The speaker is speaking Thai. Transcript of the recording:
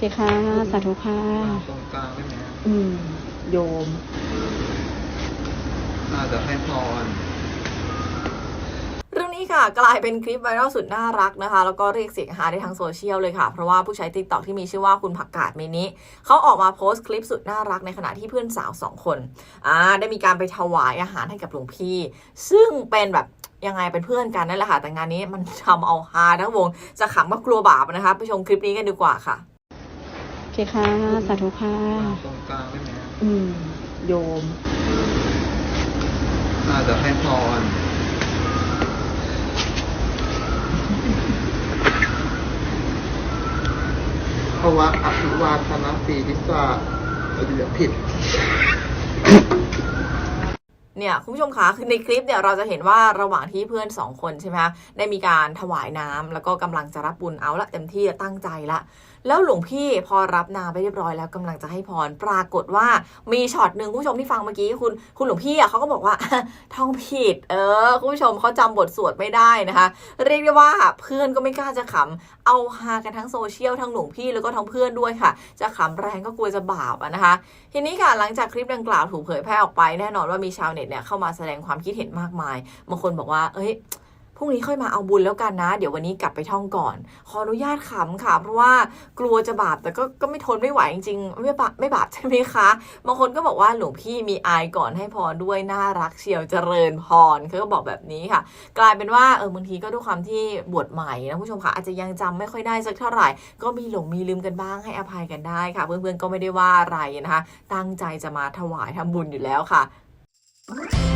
เคค่ะ สาธุค่ะตรงกลางได้ไหมฮะอืม โยมอาจจะให้พรเรื่องนี้ค่ะ กลายเป็นคลิปไวรัลสุดน่ารักนะคะ แล้วก็เรียกเสียงฮาได้ทั้งโซเชียลเลยค่ะ เพราะว่าผู้ใช้ติ๊กต็อกที่มีชื่อว่าคุณผักกาดมินิเขาออกมาโพสต์คลิปสุดน่ารักในขณะที่เพื่อนสาวสองคนอ่าได้มีการไปถวายอาหารให้กับหลวงพี่ ซึ่งเป็นแบบยังไงเป็นเพื่อนกันนั่นแหละค่ะ แต่งานนี้มันทำเอาฮาทั้งวง จะขำก็กลัวบาปนะคะ ไปชมคลิปนี้กันดีกว่าค่ะ โอเคค่ะสาธุค่ะตรงกลางได้ไหมฮะอืม โยมอาจจะให้พรภาวะอภิวาทนาสีทิสาเดี๋ยวผิด เนี่ยคุณผู้ชมคะคือในคลิปเนี่ยเราจะเห็นว่าระหว่างที่เพื่อนสองคนใช่ไหมคะได้มีการถวายน้ำแล้วก็กำลังจะรับบุญเอาละเต็มที่ตั้งใจละ แล้วหลวงพี่พอรับนาไปเรียบร้อยแล้วกำลังจะให้พรปรากฏว่ามีช็อตหนึ่งผู้ชมที่ฟังเมื่อกี้คุณคุณหลวงพี่อะเขาก็บอกว่าท่องผิด เออคุณผู้ชมเขาจำบทสวดไม่ได้นะคะ เรียกได้ว่าเพื่อนก็ไม่กล้าจะขำเอาฮากันทั้งโซเชียลทั้งหลวงพี่แล้วก็ทั้งเพื่อนด้วยค่ะ จะขำแรงก็กลัวจะบาปนะคะ ทีนี้ค่ะหลังจากคลิปดังกล่าวถูกเผยแพร่ออกไปแน่นอนว่ามีชาวเน็ตเนี่ยเข้ามาแสดงความคิดเห็นมากมายบางคนบอกว่า เอ้ยพรุ่งนี้ค่อยมาเอาบุญแล้วกันนะ เดี๋ยววันนี้กลับไปท่องก่อน ขออนุญาตขำค่ะ เพราะว่ากลัวจะบาปแต่ก็ก็ไม่ทนไม่ไหวจริงๆไม่บาปไม่บาปใช่ไหมคะบางคนก็บอกว่าหลวงพี่มีอายก่อนให้พรด้วยน่ารักเชียวเจริญพรเขาก็บอกแบบนี้ค่ะ กลายเป็นว่าเออบางทีก็ด้วยความที่บวชใหม่นะผู้ชมค่ะอาจจะยังจำไม่ค่อยได้สักเท่าไหร่ ก็มีหลงมีลืมกันบ้างให้อภัยกันได้ค่ะ เพื่อนๆก็ไม่ได้ว่าอะไรนะคะ ตั้งใจจะมาถวายทำบุญอยู่แล้วค่ะ Bye.